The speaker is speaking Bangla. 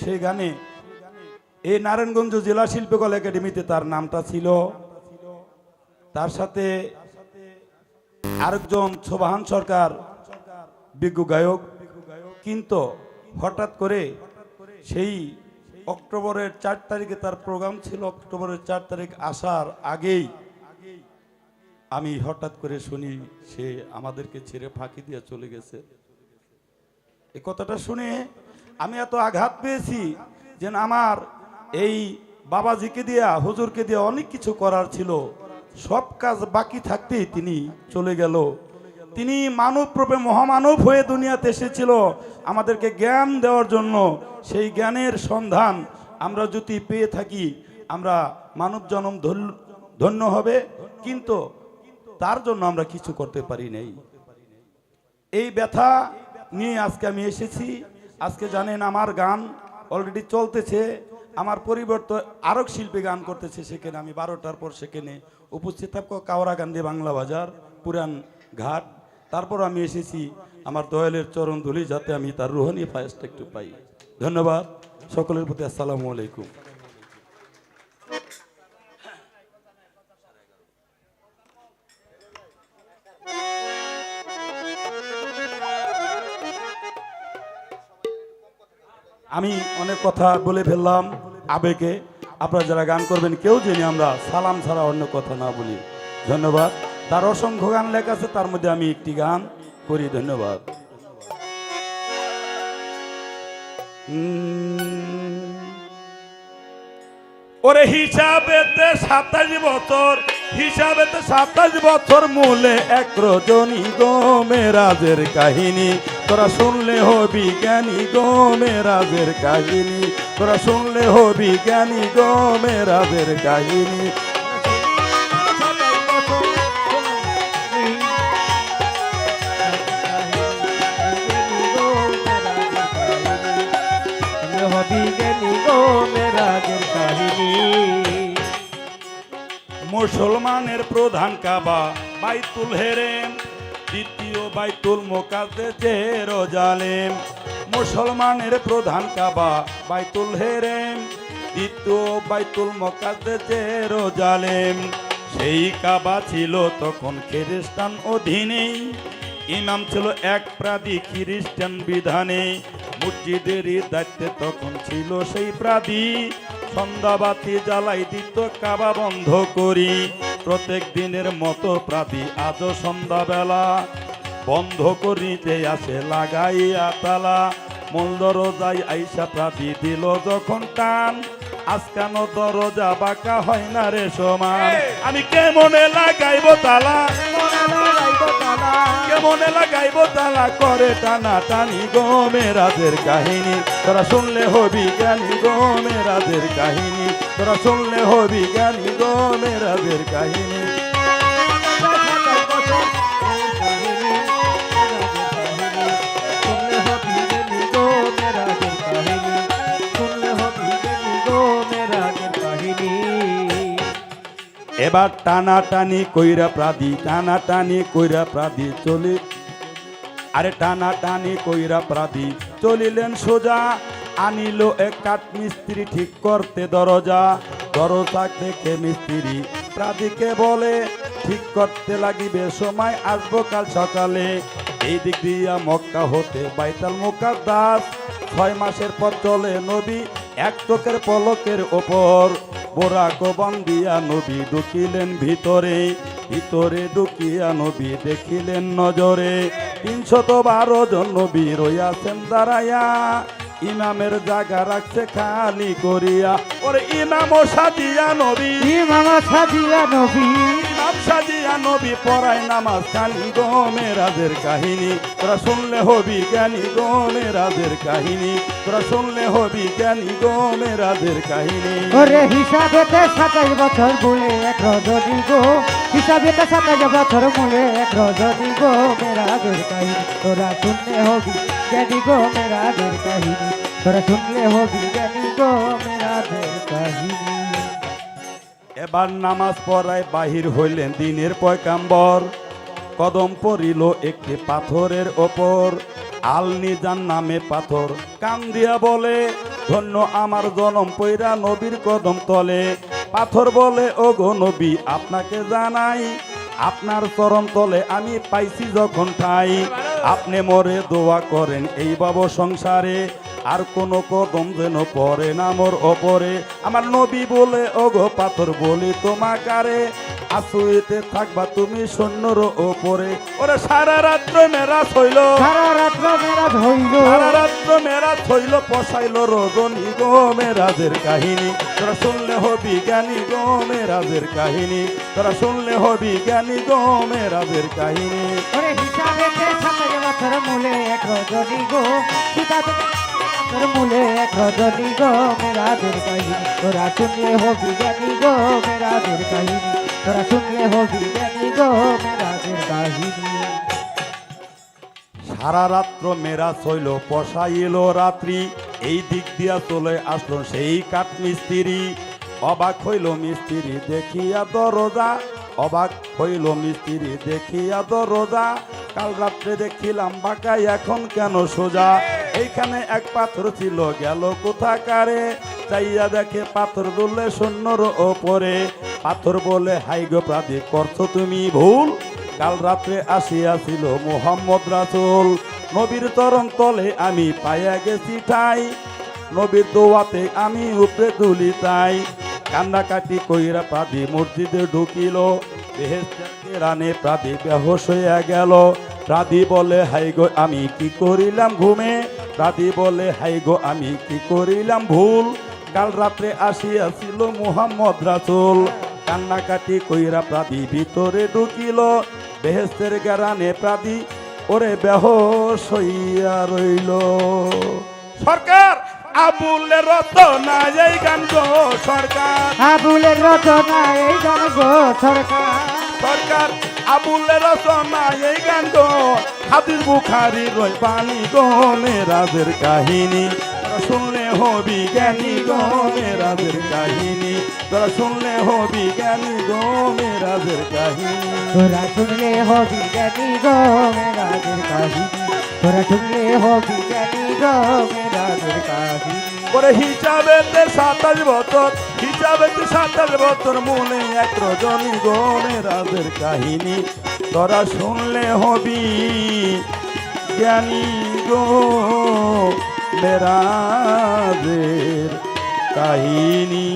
সেই গানে এই নারায়ণগঞ্জ জেলা শিল্পকলা একাডেমিতে তার নামটা ছিল। তার সাথে আরেকজন সোবাহান সরকার, বিজ্ঞ গায়ক। কিন্তু হঠাৎ করে সেই অক্টোবরের চার তারিখে তার প্রোগ্রাম ছিল, অক্টোবরের চার তারিখ আসার আগেই আমি হঠাৎ করে শুনি সে আমাদেরকে ছেড়ে ফাঁকি দিয়ে চলে গেছে। এ কথাটা শুনে আমি এত আঘাত পেয়েছি যে আমার এই বাবাজিকে দিয়া, হুজুরকে দিয়া অনেক কিছু করার ছিল। সব কাজ বাকি থাকতেই তিনি চলে গেল। তিনি মানব রূপে মহামানব হয়ে দুনিয়াতে এসেছিল। আমাদেরকে জ্ঞান দেওয়ার জন্য সেই জ্ঞানের সন্ধান আমরা যদি পেয়ে থাকি, আমরা মানব জনম ধন্য হবে। কিন্তু তার জন্য আমরা কিছু করতে পারি নাই। এই ব্যথা নিয়ে আজকে আমি এসেছি। আজকে জানেন আমার গান অলরেডি চলতেছে, আমার পরিবর্তে আরক শিল্পী গান করতেছে সেখানে, আমি বারোটার পর সেখানে উপস্থিত থাকব গান্ধী বাংলা বাজার, পুরান ঘাট। তারপর আমি এসেছি আমার দয়ালের চরণ ধুলি যাতে আমি তার রোহানি ফায়াসটা একটু পাই। ধন্যবাদ, সকলের প্রতি আসসালামু আলাইকুম। আমি অনেক কথা বলে ফেললাম আবেগে। আপনারা যারা গান করবেন, কেউ জেনে আমরা সালাম ছাড়া অন্য কথা না বলি। ধন্যবাদ। তার অসংখ্য গান লেখা আছে, তার মধ্যে আমি একটি গান করি। ধন্যবাদ। ওরে হিসাবেতে সাতাশ বছর হিসাবেতে সাতাশ বছর মূলে এক রজনী গো মেরাজের কাহিনী। তোরা শুনলে হবি জ্ঞানী গো মেরাজের কাহিনী। তোরা শুনলে হবি জ্ঞানী গো মেরাজের কাহিনী। মুসলমানের প্রধান কাবা বাইতুল হেরেম। দ্বিতীয় বাইতুল মোকাদ্দে জেরুজালেম মুসলমানের প্রধান কাবা বাইতুল হেরেম। দ্বিতীয় বাইতুল মোকাদ্দে জেরুজালেম সেই কাবা ছিল তখন খ্রিস্টান অধীনেই ইমাম ছিল এক প্রাদি খ্রিস্টান বিধানে। মসজিদেরই দায়িত্বে তখন ছিল সেই প্রাদি। সন্ধ্যাবাতি জ্বালাই দিত কাবা বন্ধ করি। প্রত্যেক দিনের মতো প্রাদি আজও সন্ধ্যাবেলা বন্ধ করিতে আসে লাগাইয়া তালা। মূল দরজায় আইসা প্রাদি দিল যখন টান। আজকানো দরজা বাঁকা হয় না রে সমান? আমি কেমনে লাগাইব তালা? কেমন লাগাইব তালা? করে টানা টানি গো মেরাদের কাহিনী। তোরা শুনলে হবি জ্ঞানী গো মেরাদের কাহিনী। তোরা শুনলে হবি জ্ঞানী গো মেরাদের কাহিনী। এবার টানা টানি কইরা প্রাদি টানা টানি কইরা প্রাদি চলি। আরে টানা টানি কইরা প্রাদি চলিলেন সোজা, আনিল এক কাঠ মিস্ত্রি ঠিক করতে দরজা। দরজা দেখে মিস্ত্রি প্রাদিকে বলে, ঠিক করতে লাগিবে, সময় আসব কাল সকালে। এই দিক দিয়া মক্কা হতে বাইতাল মুকাদ্দাস ছয় মাসের পর চলে নবী, এক চোখের পলকের ওপর। বোরা কবন দিয়া নবী ঢুকিলেন ভিতরে ভিতরে ঢুকিয়া নবী দেখিলেন নজরে। তিনশত বারো জন নবী রইয়াছেন দাঁড়াইয়া, ইমামের জায়গা রাখছে খালি করিয়া। ওর ইমাম সাজিয়া নবী। ইমাম সাজিয়া নবী। ইমাম সাজিয়া নবী পড়ায় নামাজ খালি গো মেরাজের কাহিনী। তোরা শুনলে হবি জ্ঞানী গো মেরাজের কাহিনী। তোরা শুনলে হবি জ্ঞানী গো মেরাজের কাহিনী। ওরে হিসাবেতে সাতাশ বছর বলে এক রজনী গো হিসাবেতে সাতাশ বছর বলে এক রজনী গো মেরাজের কাহিনী। তোরা শুনলে হবি জ্ঞানী গো মেরাজের কাহিনী। তোরা শুনলে হবি জ্ঞানী গো মেরাজের কাহিনী। এবার নামাজ পড়ায় বাহির হইলেন দিনের পয়কাম্বর কদম পড়িল একটি পাথরের ওপর। আলনি যার নামে পাথর কান দিয়া বলে, ধন্য আমার জনম পৈরা নবীর কদম তলে। পাথর বলে ও গো নবী, আপনাকে জানাই, আপনার চরণ তলে আমি পাইছি যখন ঠাই। আপনি মরে দোয়া করেন এই বাব সংসারে আর কোন কদম যেন পরে না মোর ওপরে। আমার নবী বলে ও গো পাথর বলি তোমাকারে আসুইতে থাকবা তুমি সৈন্যর ওপরে। ওরে সারা রাত্র মেরা হইল। সারা রাত্র মেরাজ হইল। সারা রাত্র মেরাজ হইল পশাইল রজনী গো মেরাজের কাহিনী। তোরা শুনলে হবি জ্ঞানী গো মেরাজের কাহিনী। তোরা শুনলে হবি জ্ঞানী গো মেরাজের কাহিনী। ওরে হিসাবে বছর মূলে এক রজনী গো রজনী গো মেরাজের কাহিনী তোরা শুনলে হবি গো কাহিনী তোরা শুনলে হবি গো কাহিনী সারা রাত্র মেরা হইল পশাইল রাত্রি, এই দিক দিয়া চলে আসলো সেই কাঠ মিস্ত্রি। অবাক হইল মিস্ত্রি, দেখিয়া দরজা। অবাক হইল মিস্ত্রি, দেখিয়া দরজা। কাল রাত্রে দেখিলাম বাঁকাই, এখন কেন সোজা? এইখানে এক পাথর ছিল, গেল কোথাকারে? চাইয়া দেখে পাথর দুললে সৈন্যর ওপরে। পাথর বলে হাই গো প্রাদি, করছ তুমি ভুল? কাল রাত্রে আসিয়াছিল মোহাম্মদ রাসুল, নবীর তরণ তলে আমি পাইয়া গেছি ঠাই। নবীর দোয়াতে আমি উপরে তুলি তাই। কান্নাকাটি কইরা প্রাদি মসজিদে ঢুকিল। রানে প্রাদি বেহস হইয়া গেল। প্রাদি বলে হাই গো, আমি কি করিলাম ঘুমে? প্রাদি বলে হাই গো আমি কি করিলাম ভুল? কাল রাত্রে আসিয়াছিল মুহাম্মদ রাসুল। কান্নাকাটি কইরা প্রাদি ভিতরে ঢুকিল। বেহেস্তের গেরানে প্রাদি ওরে বেহস হইয়া রইল। সরকার আবুলের রতনা এই গান গো সরকার। আবুলের রচনা এই গান গো সরকার। সরকার আবুলের রচনা এই গান গো। হাদিস বুখারি রই বাণী গো মেরাজের কাহিনী। তোরা শুনলে হবি জ্ঞানী গো মেরাজের কাহিনী। তোরা শুনলে হবি জ্ঞানী গো মেরাজের কাহিনী। তোরা শুনলে হবি জ্ঞানী গো মেরাজের কাহিনী। তোরা শুনলে হবি জ্ঞানী গো মেরাজের কাহিনী। করে হিসাবেতে সাতাশ বছর হিসাবেতে সাতাশ বছর মনে এক রজনী গনে রাজের কাহিনী। তোরা শুনলে হবি জ্ঞানী গো মেরাজের কাহিনী।